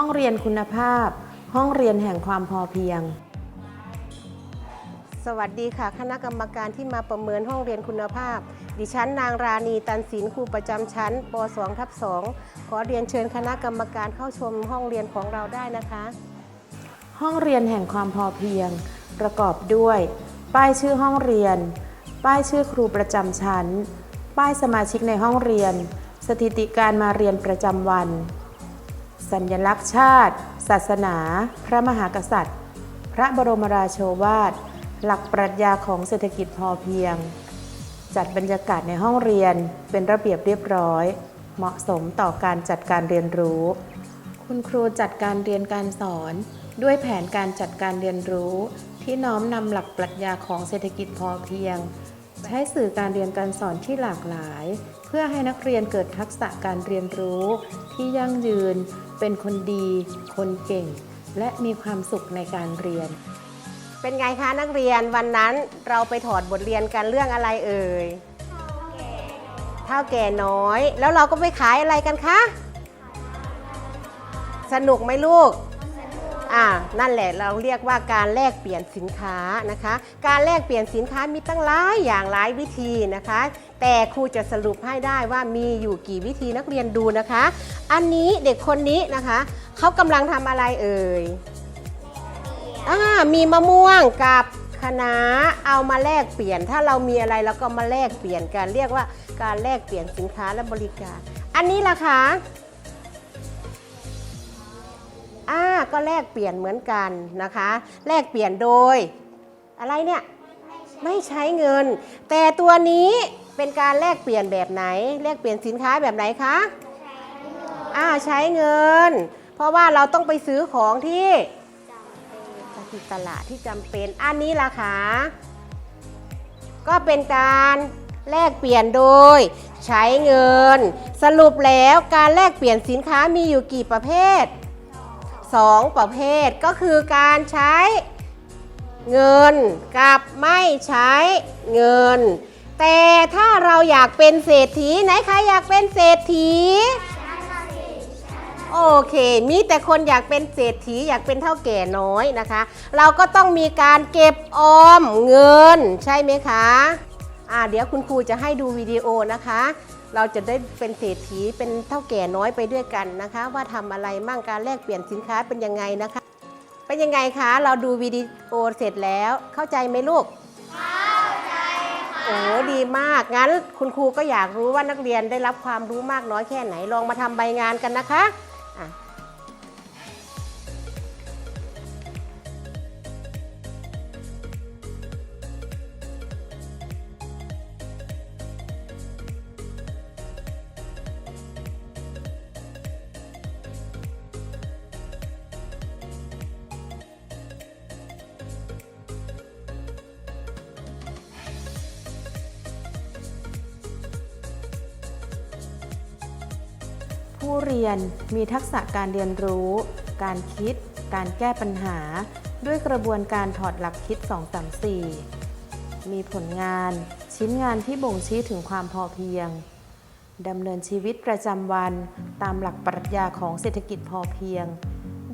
ห้องเรียนคุณภาพ ห้องเรียนแห่งความพอเพียง สวัสดีค่ะ คณะกรรมการที่มาประเมินห้องเรียนคุณภาพ ดิฉันนางราณีตันศิลป์ครูประจำชั้นป .2 ทับ2ขอเรียนเชิญคณะกรรมการเข้าชมห้องเรียนของเราได้นะคะ ห้องเรียนแห่งความพอเพียง ประกอบด้วย ป้ายชื่อห้องเรียน ป้ายชื่อครูประจำชั้น ป้ายสมาชิกในห้องเรียน สถิติการมาเรียนประจำวัน สัญลักษณ์ชาติ ศาสนา พระมหากษัตริย์ พระบรมราโชวาท หลักปรัชญาของเศรษฐกิจพอเพียง จัดบรรยากาศในห้องเรียนเป็นระเบียบเรียบร้อย เหมาะสมต่อการจัดการเรียนรู้ คุณครูจัดการเรียนการสอน ด้วยแผนการจัดการเรียนรู้ ที่น้อมนำหลักปรัชญาของเศรษฐกิจพอเพียง ใช้สื่อการเรียนการสอนที่หลากหลาย เพื่อให้นักเรียนเกิดทักษะการเรียนรู้ ที่ยั่งยืน เป็นคนดี คนเก่ง และมีความสุขในการเรียน เป็นไงคะนักเรียนวันนั้นเราไปถอดบทเรียนกันเรื่องอะไรเอ่ยเท่าแก่น้อย แล้วเราก็ไปขายอะไรกันคะ สนุกไหมลูก อ่านั่นแหละเราเรียกว่าการแลกเปลี่ยนสินค้านะคะ การแลกเปลี่ยนสินค้ามีตั้งหลายอย่างหลายวิธีนะคะ แต่ครูจะสรุปให้ได้ว่ามีอยู่กี่วิธีนักเรียนดูนะคะ อันนี้เด็กคนนี้นะคะเขากำลังทำอะไรเอ่ยอ่ามีมะม่วงกับคะน้าเอามาแลกเปลี่ยน ถ้าเรามีอะไรเราก็มาแลกเปลี่ยนกันเรียกว่าการแลกเปลี่ยนสินค้าและบริการ อันนี้ล่ะคะ อ่าก็แลกเปลี่ยนเหมือนกันนะคะ แลกเปลี่ยนโดย อะไรเนี่ยไม่ใช้เงิน แต่ตัวนี้เป็นการแลกเปลี่ยนแบบไหน แลกเปลี่ยนสินค้าแบบไหนคะอ่าใช้เงิน เพราะว่าเราต้องไปซื้อของที่ที่ตลาดที่จำเป็นอันนี้ล่ะคะก็เป็นการแลกเปลี่ยนโดย ใช้เงิน สรุปแล้วการแลกเปลี่ยนสินค้ามีอยู่กี่ประเภท 2 ประเภทก็คือการใช้เงินกับไม่ใช้เงิน แต่ถ้าเราอยากเป็นเศรษฐีไหนใครอยากเป็นเศรษฐีโอเค มีแต่คนอยากเป็นเศรษฐีอยากเป็นเท่าแก่น้อยนะคะ เราก็ต้องมีการเก็บออมเงินใช่ไหมคะอ่าเดี๋ยวคุณครูจะให้ดูวิดีโอนะคะ เราจะได้เป็นเศรษฐีเป็นเท่าแก่น้อยไปด้วยกันนะคะ ว่าทำอะไรมั่งการแลกเปลี่ยนสินค้าเป็นยังไงนะคะ เป็นยังไงคะ เราดูวิดีโอเสร็จแล้วเข้าใจไหมลูกโอ้ดีมาก งั้นคุณครูก็อยากรู้ว่านักเรียนได้รับความรู้มากน้อยแค่ไหน ลองมาทำใบงานกันนะคะอะ ผู้เรียนมีทักษะการเรียนรู้ การคิด การแก้ปัญหา ด้วยกระบวนการถอดหลักคิด 234 มีผลงาน ชิ้นงานที่บ่งชี้ถึงความพอเพียงดำเนินชีวิตประจำวันตามหลักปรัชญาของเศรษฐกิจพอเพียง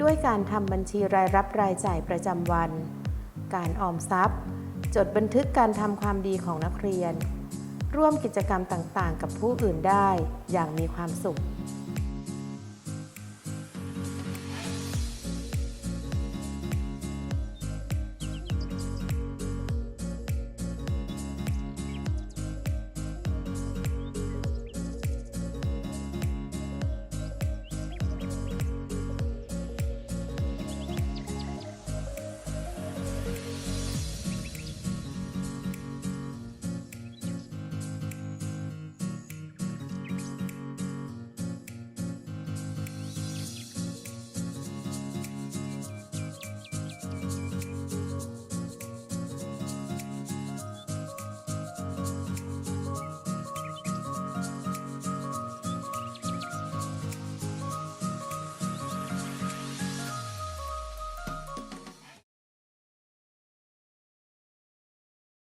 ด้วยการทำบัญชีรายรับรายจ่ายประจำวัน การออมทรัพย์ จดบันทึกการทำความดีของนักเรียน ร่วมกิจกรรมต่างๆ กับผู้อื่นได้อย่างมีความสุข